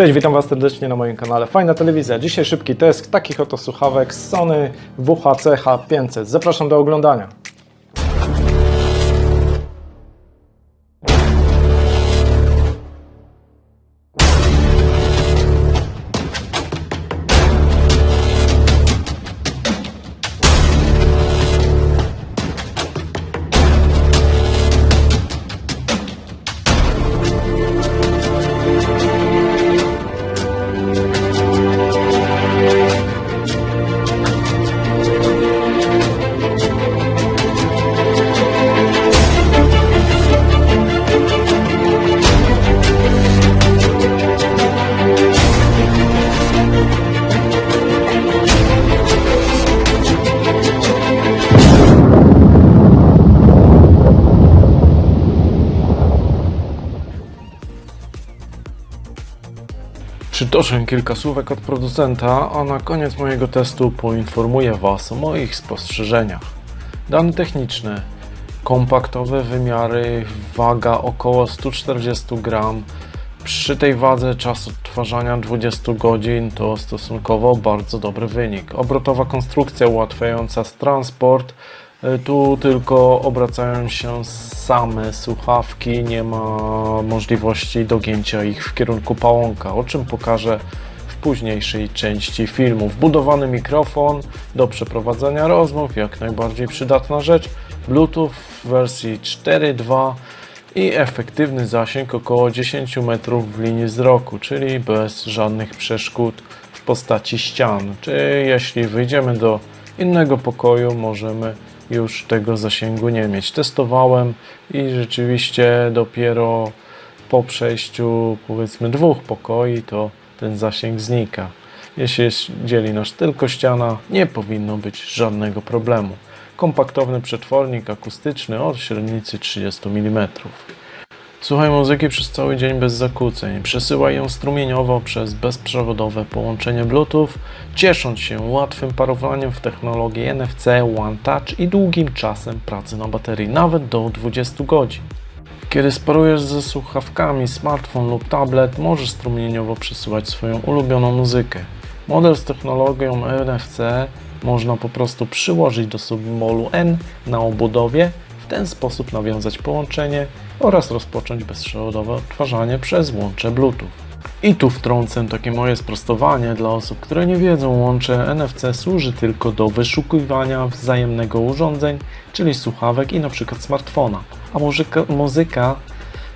Cześć, witam Was serdecznie na moim kanale Fajna Telewizja. Dzisiaj szybki test takich oto słuchawek Sony WHC H500. Zapraszam do oglądania. Przytoczę kilka słówek od producenta, a na koniec mojego testu poinformuję Was o moich spostrzeżeniach. Dane techniczne. Kompaktowe wymiary, waga około 140 gram. Przy tej wadze czas odtwarzania 20 godzin to stosunkowo bardzo dobry wynik. Obrotowa konstrukcja ułatwiająca transport. E, Tu tylko obracają się same słuchawki, nie ma możliwości dogięcia ich w kierunku pałąka, o czym pokażę w późniejszej części filmu. Wbudowany mikrofon do przeprowadzania rozmów, jak najbardziej przydatna rzecz. Bluetooth w wersji 4.2 i efektywny zasięg około 10 metrów w linii wzroku, czyli bez żadnych przeszkód w postaci ścian. Czy jeśli wyjdziemy do innego pokoju, możemy już tego zasięgu nie mieć. Testowałem i rzeczywiście dopiero po przejściu powiedzmy dwóch pokoi to ten zasięg znika. Jeśli jest, dzieli nas tylko ściana, nie powinno być żadnego problemu. Kompaktowny przetwornik akustyczny o średnicy 30 mm. Słuchaj muzyki przez cały dzień bez zakłóceń. Przesyłaj ją strumieniowo przez bezprzewodowe połączenie Bluetooth, ciesząc się łatwym parowaniem w technologii NFC, One Touch i długim czasem pracy na baterii, nawet do 20 godzin. Kiedy sparujesz ze słuchawkami smartfon lub tablet, możesz strumieniowo przesyłać swoją ulubioną muzykę. Model z technologią NFC można po prostu przyłożyć do symbolu N na obudowie, ten sposób nawiązać połączenie oraz rozpocząć bezprzewodowe odtwarzanie przez łącze Bluetooth. I tu wtrącę takie moje sprostowanie dla osób, które nie wiedzą, łącze NFC służy tylko do wyszukiwania wzajemnego urządzeń, czyli słuchawek i np. smartfona, a muzyka, muzyka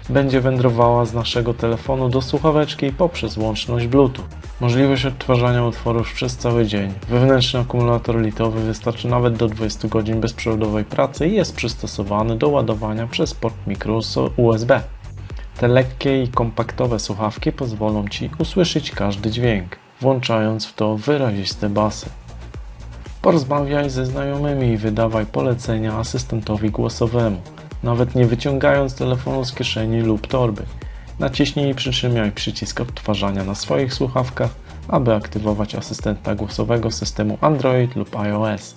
będzie wędrowała z naszego telefonu do słuchaweczki poprzez łączność Bluetooth. Możliwość odtwarzania utworów przez cały dzień. Wewnętrzny akumulator litowy wystarczy nawet do 20 godzin bezprzewodowej pracy i jest przystosowany do ładowania przez port mikro USB. Te lekkie i kompaktowe słuchawki pozwolą Ci usłyszeć każdy dźwięk, włączając w to wyraziste basy. Porozmawiaj ze znajomymi i wydawaj polecenia asystentowi głosowemu, nawet nie wyciągając telefonu z kieszeni lub torby. Naciśnij przytrzymaj przycisk odtwarzania na swoich słuchawkach, aby aktywować asystenta głosowego systemu Android lub iOS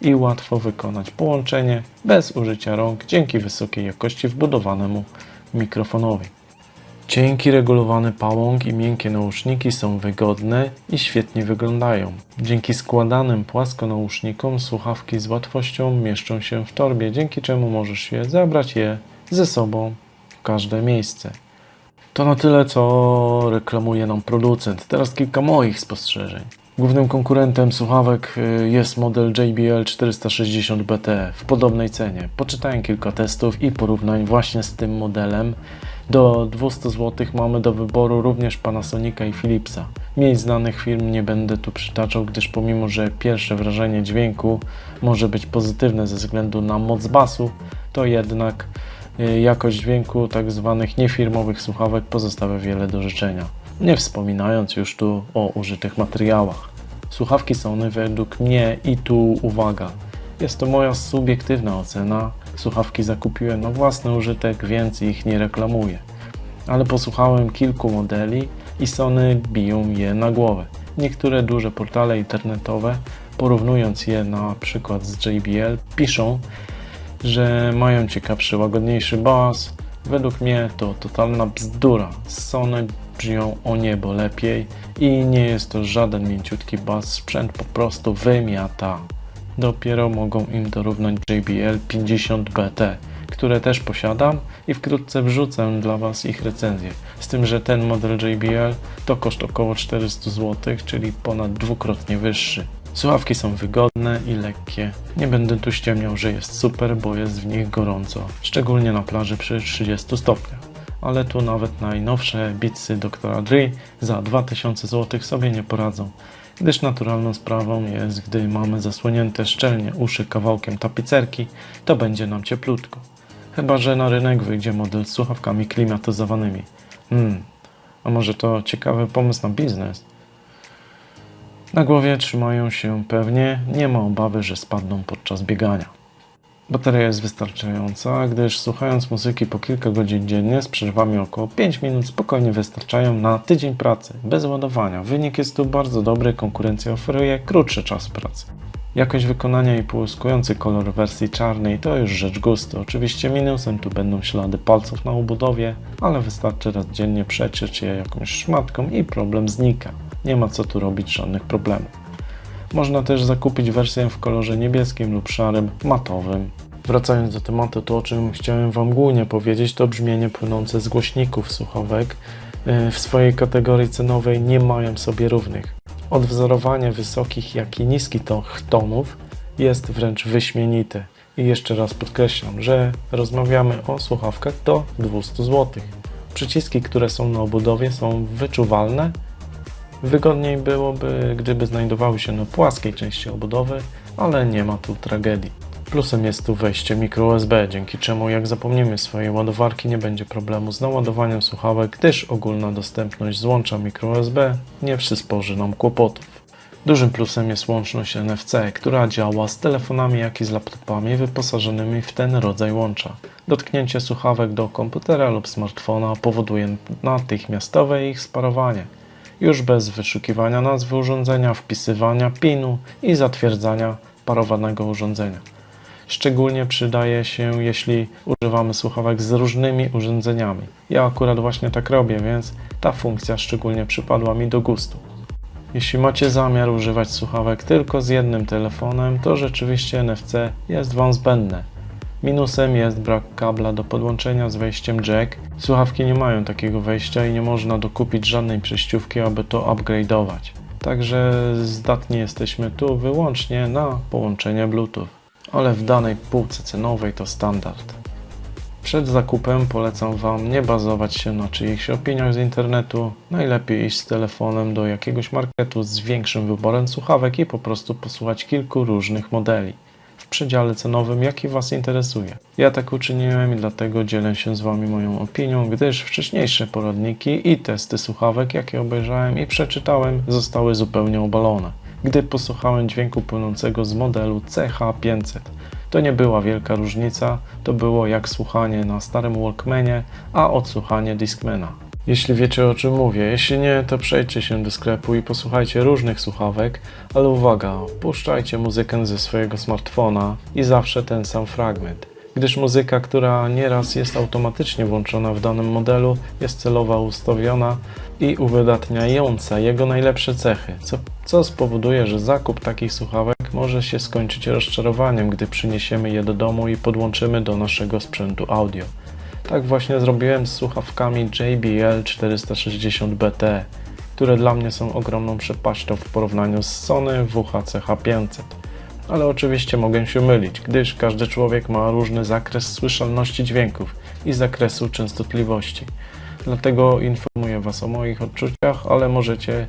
i łatwo wykonać połączenie bez użycia rąk dzięki wysokiej jakości wbudowanemu mikrofonowi. Cienki regulowany pałąk i miękkie nauszniki są wygodne i świetnie wyglądają. Dzięki składanym płasko nausznikom słuchawki z łatwością mieszczą się w torbie, dzięki czemu możesz je zabrać je ze sobą w każde miejsce. To na tyle, co reklamuje nam producent. Teraz kilka moich spostrzeżeń. Głównym konkurentem słuchawek y, jest model JBL 460BT w podobnej cenie. Poczytałem kilka testów i porównań właśnie z tym modelem. Do 200 zł mamy do wyboru również Panasonica i Philipsa. Mniej znanych firm nie będę tu przytaczał, gdyż pomimo, że pierwsze wrażenie dźwięku może być pozytywne ze względu na moc basu, to jednak jakość dźwięku tak zwanych niefirmowych słuchawek pozostawia wiele do życzenia. Nie wspominając już tu o użytych materiałach. Słuchawki Sony według mnie i tu uwaga, jest to moja subiektywna ocena. Słuchawki zakupiłem na własny użytek, więc ich nie reklamuję. Ale posłuchałem kilku modeli i Sony biją je na głowę. Niektóre duże portale internetowe, porównując je na przykład z JBL, piszą, że mają ciekawszy, łagodniejszy bas. Według mnie to totalna bzdura. Sony brzmią o niebo lepiej i nie jest to żaden mięciutki bas, sprzęt po prostu wymiata. Dopiero mogą im dorównać JBL 50BT, które też posiadam i wkrótce wrzucę dla Was ich recenzję. Z tym, że ten model JBL to koszt około 400 zł, czyli ponad dwukrotnie wyższy. Słuchawki są wygodne i lekkie. Nie będę tu ściemniał, że jest super, bo jest w nich gorąco, szczególnie na plaży przy 30 stopniach. Ale tu nawet najnowsze Beatsy Dr. Dre za 2000 zł sobie nie poradzą, gdyż naturalną sprawą jest, gdy mamy zasłonięte szczelnie uszy kawałkiem tapicerki, to będzie nam cieplutko. Chyba, że na rynek wyjdzie model z słuchawkami klimatyzowanymi. Hmm, a może to ciekawy pomysł na biznes? Na głowie trzymają się pewnie, nie ma obawy, że spadną podczas biegania. Bateria jest wystarczająca, gdyż słuchając muzyki po kilka godzin dziennie z przerwami około 5 minut spokojnie wystarczają na tydzień pracy, bez ładowania. Wynik jest tu bardzo dobry, konkurencja oferuje krótszy czas pracy. Jakość wykonania i połyskujący kolor wersji czarnej to już rzecz gustu. Oczywiście minusem tu będą ślady palców na obudowie, ale wystarczy raz dziennie przeciąć je jakąś szmatką i problem znika. Nie ma co tu robić żadnych problemów. Można też zakupić wersję w kolorze niebieskim lub szarym, matowym. Wracając do tematu, to o czym chciałem Wam głównie powiedzieć, to brzmienie płynące z głośników słuchawek yy, w swojej kategorii cenowej nie mają sobie równych. Odwzorowanie wysokich, jak i niskich to- tonów jest wręcz wyśmienite. I jeszcze raz podkreślam, że rozmawiamy o słuchawkach do 200 zł. Przyciski, które są na obudowie są wyczuwalne, Wygodniej byłoby, gdyby znajdowały się na płaskiej części obudowy, ale nie ma tu tragedii. Plusem jest tu wejście microUSB, dzięki czemu jak zapomnimy swojej ładowarki nie będzie problemu z naładowaniem słuchawek, gdyż ogólna dostępność złącza microUSB nie przysporzy nam kłopotów. Dużym plusem jest łączność NFC, która działa z telefonami jak i z laptopami wyposażonymi w ten rodzaj łącza. Dotknięcie słuchawek do komputera lub smartfona powoduje natychmiastowe ich sparowanie już bez wyszukiwania nazwy urządzenia, wpisywania PIN-u i zatwierdzania parowanego urządzenia. Szczególnie przydaje się, jeśli używamy słuchawek z różnymi urządzeniami. Ja akurat właśnie tak robię, więc ta funkcja szczególnie przypadła mi do gustu. Jeśli macie zamiar używać słuchawek tylko z jednym telefonem, to rzeczywiście NFC jest Wam zbędne. Minusem jest brak kabla do podłączenia z wejściem jack. Słuchawki nie mają takiego wejścia i nie można dokupić żadnej przejściówki, aby to upgrade'ować. Także zdatni jesteśmy tu wyłącznie na połączenie Bluetooth. Ale w danej półce cenowej to standard. Przed zakupem polecam Wam nie bazować się na czyichś opiniach z internetu. Najlepiej iść z telefonem do jakiegoś marketu z większym wyborem słuchawek i po prostu posłuchać kilku różnych modeli w przedziale cenowym, jaki Was interesuje. Ja tak uczyniłem i dlatego dzielę się z Wami moją opinią, gdyż wcześniejsze poradniki i testy słuchawek, jakie obejrzałem i przeczytałem, zostały zupełnie obalone. Gdy posłuchałem dźwięku płynącego z modelu CH500, to nie była wielka różnica, to było jak słuchanie na starym Walkmanie, a odsłuchanie Discmana. Jeśli wiecie o czym mówię, jeśli nie, to przejdźcie się do sklepu i posłuchajcie różnych słuchawek, ale uwaga, puszczajcie muzykę ze swojego smartfona i zawsze ten sam fragment, gdyż muzyka, która nieraz jest automatycznie włączona w danym modelu, jest celowo ustawiona i uwydatniająca jego najlepsze cechy, co, co spowoduje, że zakup takich słuchawek może się skończyć rozczarowaniem, gdy przyniesiemy je do domu i podłączymy do naszego sprzętu audio. Tak właśnie zrobiłem z słuchawkami JBL 460BT, które dla mnie są ogromną przepaścią w porównaniu z Sony WHCH500. Ale oczywiście mogę się mylić, gdyż każdy człowiek ma różny zakres słyszalności dźwięków i zakresu częstotliwości. Dlatego informuję Was o moich odczuciach, ale możecie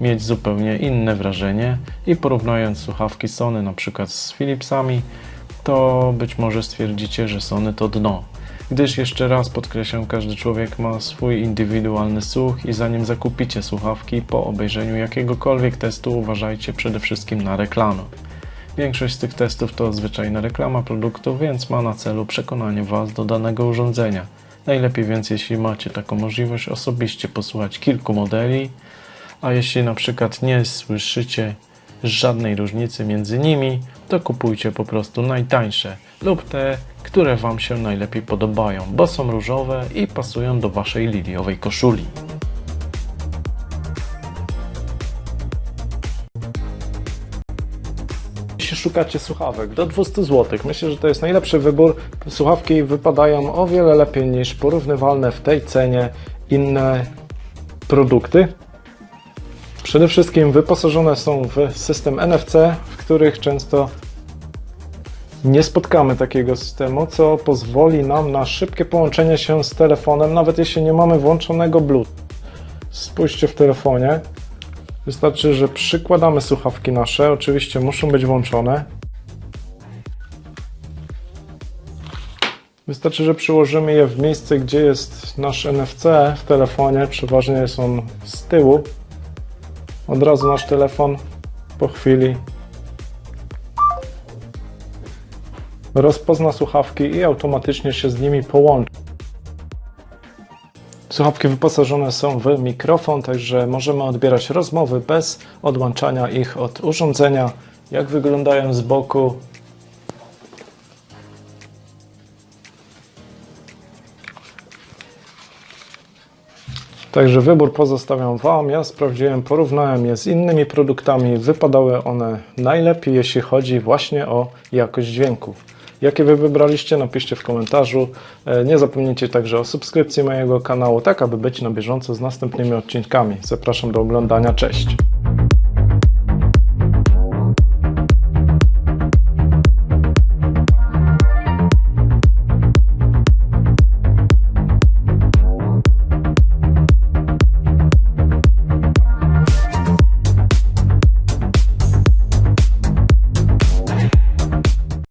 mieć zupełnie inne wrażenie i porównując słuchawki Sony przykład z Philipsami, to być może stwierdzicie, że Sony to dno gdyż jeszcze raz podkreślam, każdy człowiek ma swój indywidualny słuch i zanim zakupicie słuchawki, po obejrzeniu jakiegokolwiek testu uważajcie przede wszystkim na reklamę. Większość z tych testów to zwyczajna reklama produktu, więc ma na celu przekonanie Was do danego urządzenia. Najlepiej więc, jeśli macie taką możliwość, osobiście posłuchać kilku modeli, a jeśli na przykład nie słyszycie żadnej różnicy między nimi, to kupujcie po prostu najtańsze lub te, które Wam się najlepiej podobają, bo są różowe i pasują do Waszej liliowej koszuli. Jeśli szukacie słuchawek do 200 zł, myślę, że to jest najlepszy wybór. Słuchawki wypadają o wiele lepiej niż porównywalne w tej cenie inne produkty. Przede wszystkim wyposażone są w system NFC, w których często nie spotkamy takiego systemu, co pozwoli nam na szybkie połączenie się z telefonem, nawet jeśli nie mamy włączonego Bluetooth. Spójrzcie w telefonie. Wystarczy, że przykładamy słuchawki nasze, oczywiście muszą być włączone. Wystarczy, że przyłożymy je w miejsce, gdzie jest nasz NFC w telefonie, przeważnie jest on z tyłu. Od razu nasz telefon po chwili rozpozna słuchawki i automatycznie się z nimi połączy. Słuchawki wyposażone są w mikrofon, także możemy odbierać rozmowy bez odłączania ich od urządzenia. Jak wyglądają z boku? Także wybór pozostawiam Wam. Ja sprawdziłem, porównałem je z innymi produktami. Wypadały one najlepiej, jeśli chodzi właśnie o jakość dźwięku. Jakie Wy wybraliście, napiszcie w komentarzu. E, Nie zapomnijcie także o subskrypcji mojego kanału, tak aby być na bieżąco z następnymi odcinkami. Zapraszam do oglądania. Cześć!